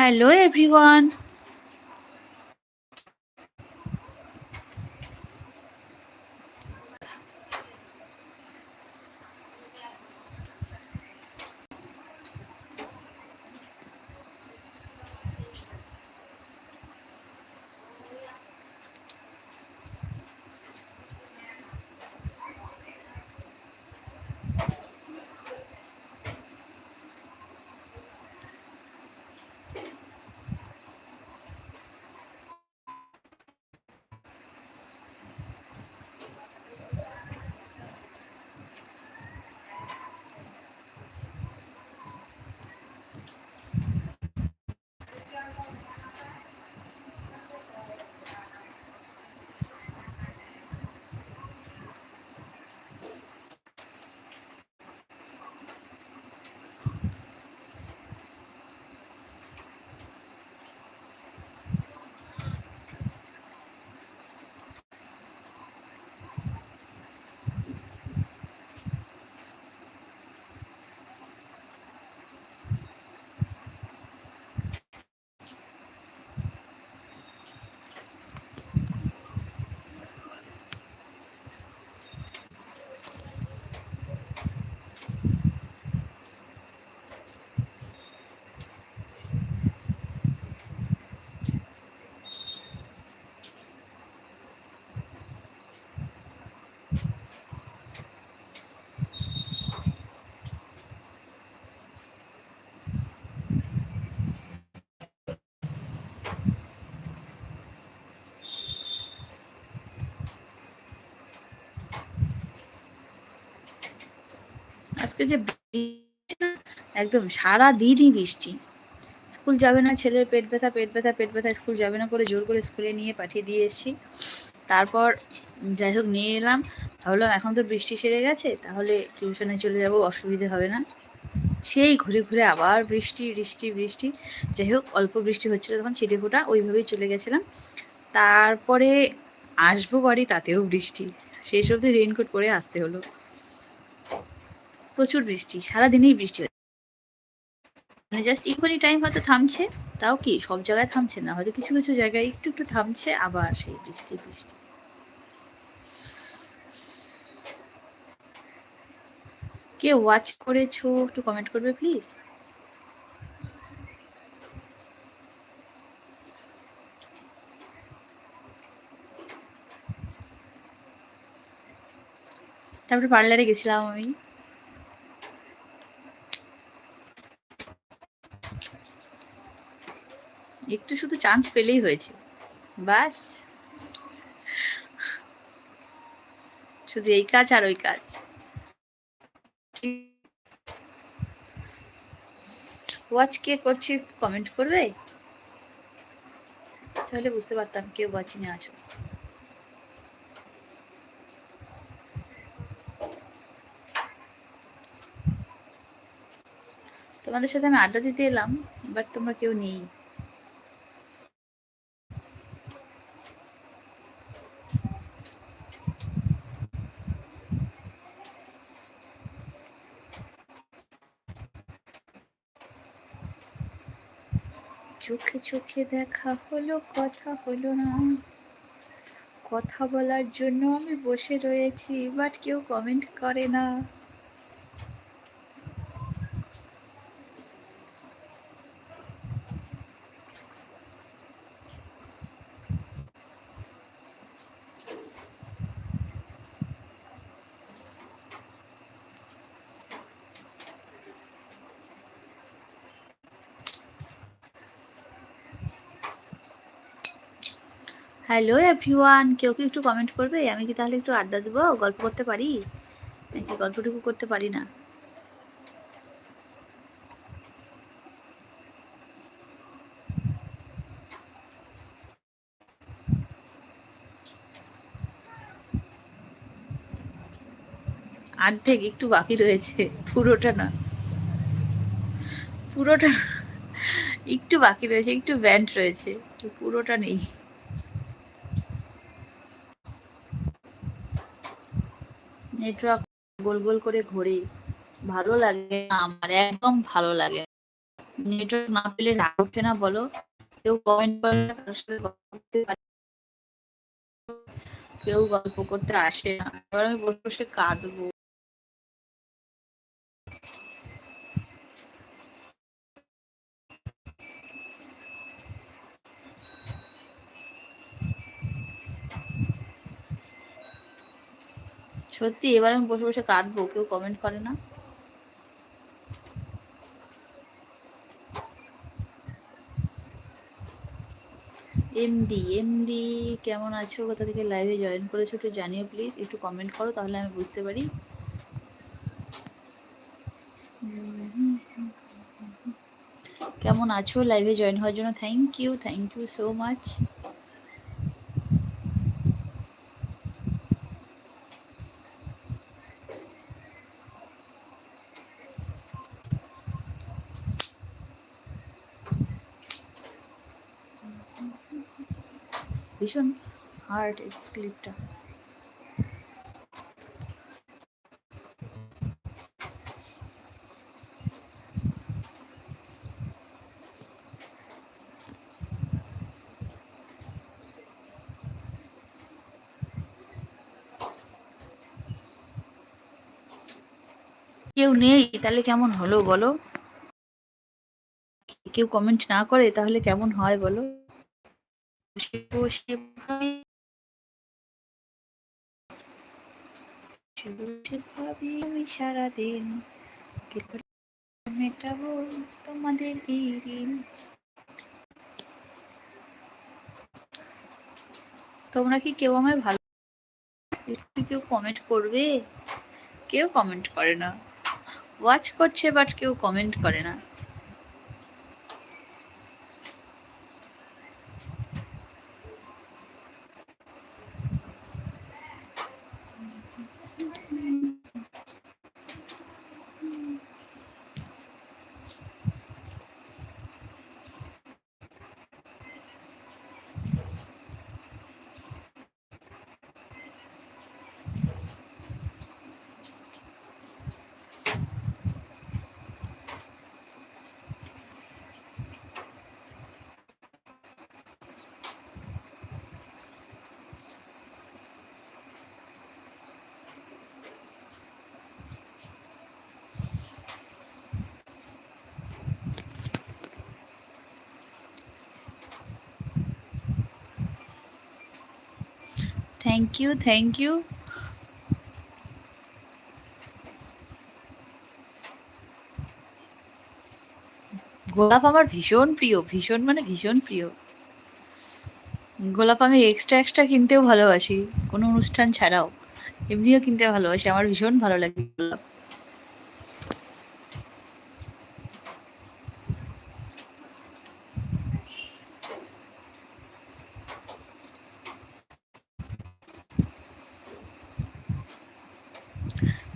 Hello, everyone. আজকে যে একদম সারা দিনই বৃষ্টি। স্কুল যাবে না, ছেলের পেট ব্যথা পেট ব্যথা পেট ব্যথা, স্কুল যাবে না করে জোর করে স্কুলে নিয়ে পাঠিয়ে দিয়ে এসেছি তারপর যাই হোক নিয়ে এলাম। ভাবলাম এখন তো বৃষ্টি সেরে গেছে, তাহলে টিউশনে চলে যাব, অসুবিধে হবে না। সেই ঘুরে ঘুরে আবার বৃষ্টি বৃষ্টি বৃষ্টি। যাই হোক, অল্প বৃষ্টি হচ্ছিল তখন, ছিটে ফোটা, ওইভাবেই চলে গেছিলাম। তারপরে আসব বাড়ি, তাতেও বৃষ্টি। সেই সব রেইনকোট পরে আসতে হলো। প্রচুর বৃষ্টি, সারাদিনই বৃষ্টি মানে জাস্ট ইকুয়ালি টাইম হয়তো থামছে, তাও কি সব জায়গায় থামছে না? হয়তো কিছু কিছু জায়গায় একটু একটু থামছে, আবার সেই বৃষ্টি বৃষ্টি। কে ওয়াচ করেছ? একটু কমেন্ট করবে প্লিজ তারপরে পার্লারে গেছিলাম আমি। একটু শুধু চান্স পেলেই হয়েছে। বাস শুধু এই কাজ আর ওই কাজ। ওয়াচ কে করছে কমেন্ট করবে? তাহলে বুঝতে পারতাম কেউ ওয়াচিং আছো। তোমাদের সাথে আমি আড্ডা দিতে এলাম বাট তোমরা কেউ নেই। চোখে চোখে দেখা হলো, কথা হলো না। কথা বলার জন্য আমি বসে রয়েছি বাট কেউ কমেন্ট করে না। হ্যালো এভরিওয়ান কেউ কি একটু কমেন্ট করবে? আমি কি তাহলে একটু আড্ডা দেবো? গল্প করতে পারি? নাকি গল্পটুকু করতে পারি না? অর্ধেক একটু বাকি রয়েছে। পুরোটা না। পুরোটা একটু বাকি রয়েছে, একটু ব্যান্ড রয়েছে। পুরোটা নেই। নেটওয়ার্ক গোল গোল করে ঘোরে। ভালো লাগে আমার, একদম ভালো লাগে নেটওয়ার্ক না পেলে রাগ ওঠে না, বলো? কেউ কমেন্ট করে কারোর সাথে গল্প করতে পারে কেউ গল্প করতে আসে না। এবার আমি বসে বসে কাঁদবো। সত্যি, এবার আমি বসে বসে কাঁদবো, কেউ কমেন্ট করে না। এমডি এমডি কেমন আছো? কোথা থেকে লাইভে জয়েন করেছ একটু জানিও প্লিজ একটু কমেন্ট করো, তাহলে আমি বুঝতে পারি। কেমন আছো? লাইভে জয়েন হওয়ার জন্য thank you thank you so much ভীষণ হার্ড এই ক্লিপটা কেউ নেই, তাহলে কেমন হলো বলো? কেউ কমেন্ট না করে, তাহলে কেমন হয় বলো? আমি সারাদিন মেটাবো তোমাদের এই ঋণ তোমরা কি কেউ আমায় ভালো একটু কেউ কমেন্ট করবে? কেউ কমেন্ট করে না। ওয়াচ করছে বাট কেউ কমেন্ট করে না। থ্যাংক ইউ থ্যাংক ইউ গোলাপ আমার ভীষণ প্রিয়, ভীষণ মানে ভীষণ প্রিয়। গোলাপ আমি এক্সট্রা এক্সট্রা কিনতেও ভালোবাসি, কোনো অনুষ্ঠান ছাড়াও। এমনিও কিনতে ভালোবাসি, আমার ভীষণ ভালো লাগে গোলাপ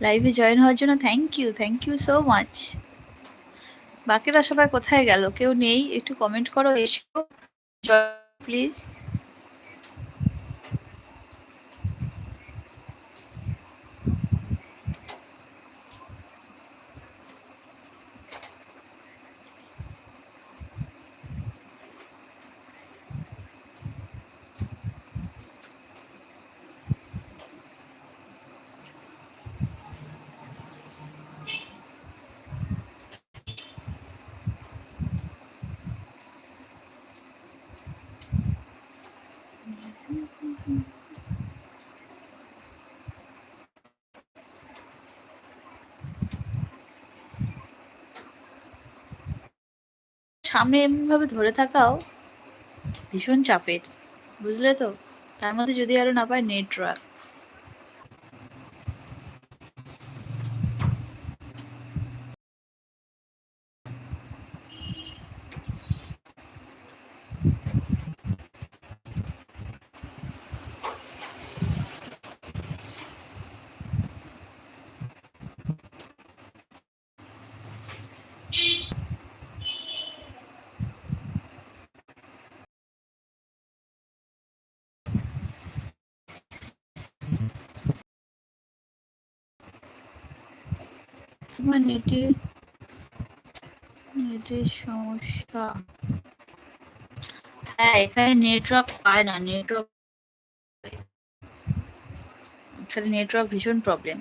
লাইভে জয়েন হওয়ার জন্য thank you thank you so much বাকিরা সবাই কোথায় গেল? কেউ নেই? একটু কমেন্ট করো, এসো। প্লিজ সামনে এমনিভাবে ধরে থাকাও ভীষণ চাপের, বুঝলে তো? তার মধ্যে যদি আরও না পায় নেটওয়ার্ক তোমার নেটে নেটের সমস্যা। হ্যাঁ এখানে নেটওয়ার্ক পায় না নেটওয়ার্ক এখানে নেটওয়ার্ক ভীষণ প্রবলেম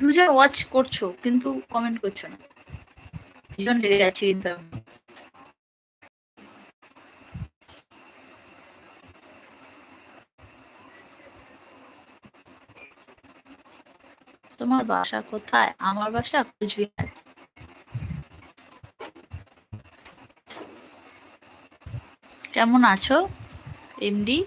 দুজন ওয়াচ করছ, কিন্তু কমেন্ট করছ না। ভীষণ লেগে যাচ্ছে কিন্তু আমি। তোমার বাসা কোথায়? আমার বাসা কোচবিহার। কেমন আছো? এমডি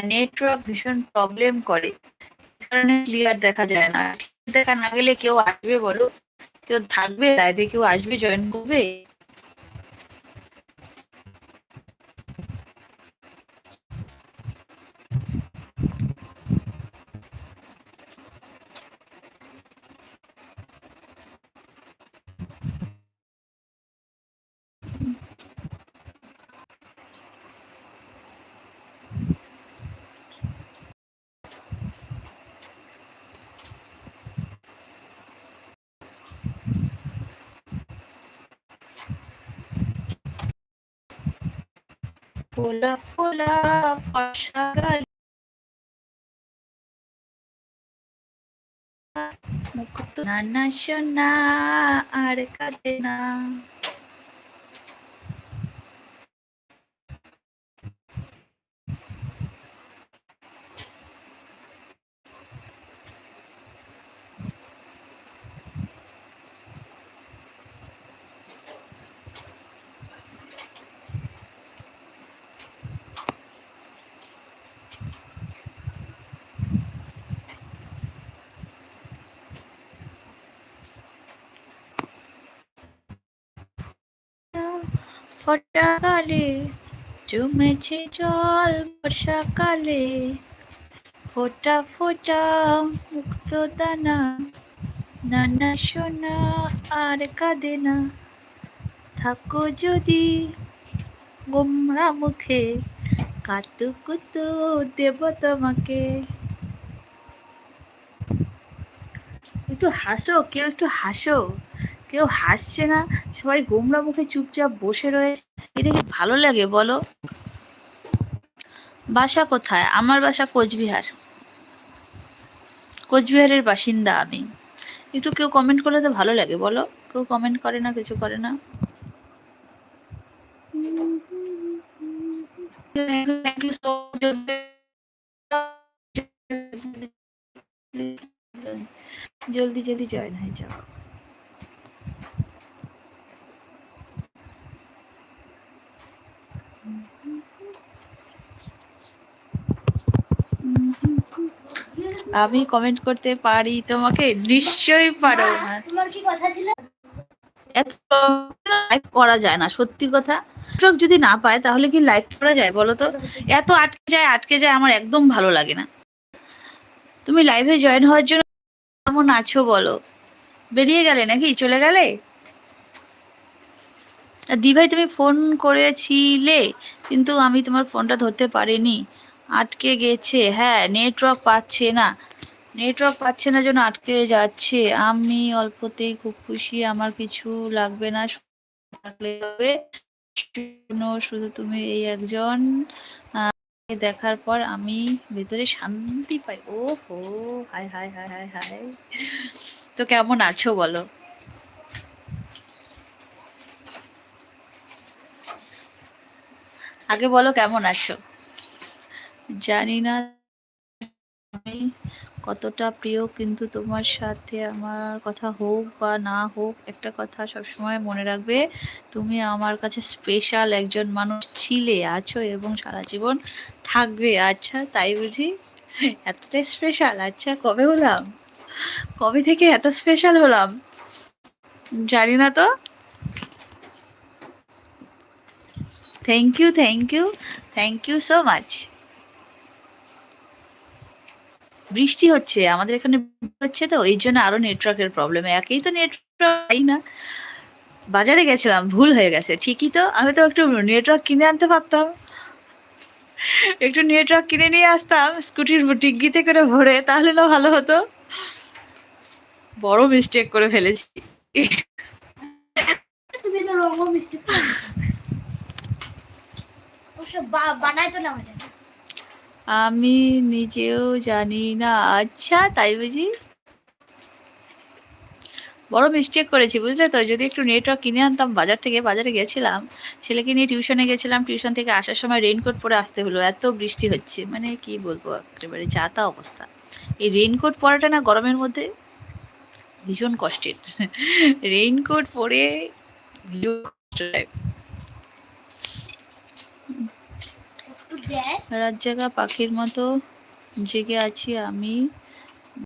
নেটওয়ার্ক ভীষণ প্রবলেম করে। কারণে ক্লিয়ার দেখা যায় না। দেখা না গেলে কেউ আসবে বলো। কেউ থাকবে লাইভে কেউ আসবে জয়েন করবে। ফোলা ফোলা ফর্সা গাল। মুক্ত নানা সোনা আর কাঁদে না। ফটা গালে জমেছে জল বর্ষাকালে। ফোটা ফোটা মুক্ত দানা নানা সোনা আর কাঁদে না। থাকো যদি গোমরা মুখে কাতু কুতু দেব তোমাকে একটু হাসো, কেউ একটু হাসো। কেউ হাসছে না সবাই গোমরা মুখে চুপচাপ বসে রয়েছে এটা কি ভালো লাগে বলো বাসা কোথায় আমার বাসা কোচবিহার কোচবিহারের বাসিন্দা আমি একটু কেউ কমেন্ট করলে তো ভালো লাগে বলো কেউ কমেন্ট করে না কিছু করে না জলদি জলদি জয়েন হয়ে যাও আমি কমেন্ট করতে পারি তোমাকে নিশ্চয়ই পারো তোমার কি কথা ছিল? এত লাইভ করা যায় না সত্যি কথা। নেটওয়ার্ক যদি না পায় তাহলে কি লাইভ করা যায় বলো তো? এত আটকে যায় আটকে যায় আমার একদম ভালো লাগে না। তুমি লাইভে জয়েন হওয়ার জন্য কেমন আছো বলো? বেরিয়ে গেলে নাকি? চলে গেলে? আর দিভাই তুমি ফোন করেছিলে কিন্তু আমি তোমার ফোনটা ধরতে পারিনি। আটকে গেছে। হ্যাঁ নেটওয়ার্ক পাচ্ছে না। নেটওয়ার্ক পাচ্ছে না জন্য আটকে যাচ্ছে। আমি অল্পতেই খুব খুশি। আমার কিছু লাগবে না। থাকলে হবে। শুধু তুমি এই একজন। দেখার পর আমি ভেতরে শান্তি পাই। ও হো হায় হায় হায় হায় হায়। তো কেমন আছো বলো? আগে বলো কেমন আছো? জানি না আমি কতটা প্রিয়, কিন্তু তোমার সাথে আমার কথা হোক বা না হোক, একটা কথা সবসময় মনে রাখবে, তুমি আমার কাছে স্পেশাল একজন মানুষ ছিলে, আছো এবং সারা জীবন থাকবে। আচ্ছা তাই বুঝি? এতটাই স্পেশাল আচ্ছা কবে হলাম? কবে থেকে এত স্পেশাল হলাম? জানি না তো। Thank you thank you thank you so much বৃষ্টি হচ্ছে, আমাদের এখানে হচ্ছে তো, এই জন্য আরও নেটওয়ার্কের প্রবলেম একেই তো নেটওয়ার্ক পাই না। বাজারে গেছিলাম, ভুল হয়ে গেছে। ঠিকই তো, আমি তো একটু নেটওয়ার্ক কিনে আনতে পারতাম। একটু নেটওয়ার্ক কিনে নিয়ে আসতাম স্কুটির ডিগ্গিতে করে ভরে, তাহলে না ভালো হতো। বড় মিস্টেক করে ফেলেছি। বানায় তো না। আমি নিজেও জানি না। আচ্ছা তাই বুঝি? বড় মিস্টেক করেছি, বুঝলে তো? যদি একটু নেটওয়ার্ক কিনে আনতাম, বাজার থেকে বাজারে গেছিলাম, ছেলেকে নিয়ে টিউশনে গেছিলাম টিউশন থেকে আসার সময় রেইনকোট পরে আসতে হলো, এত বৃষ্টি হচ্ছে। মানে কি বলব, একেবারে যা তা অবস্থা। এই রেইনকোট পরাটা না গরমের মধ্যে ভীষণ কষ্টের। রেইনকোট পরে ভীষণ কষ্ট হয়। একটু দেয় রাত জাগা পাখির মতো জেগে আছি আমি।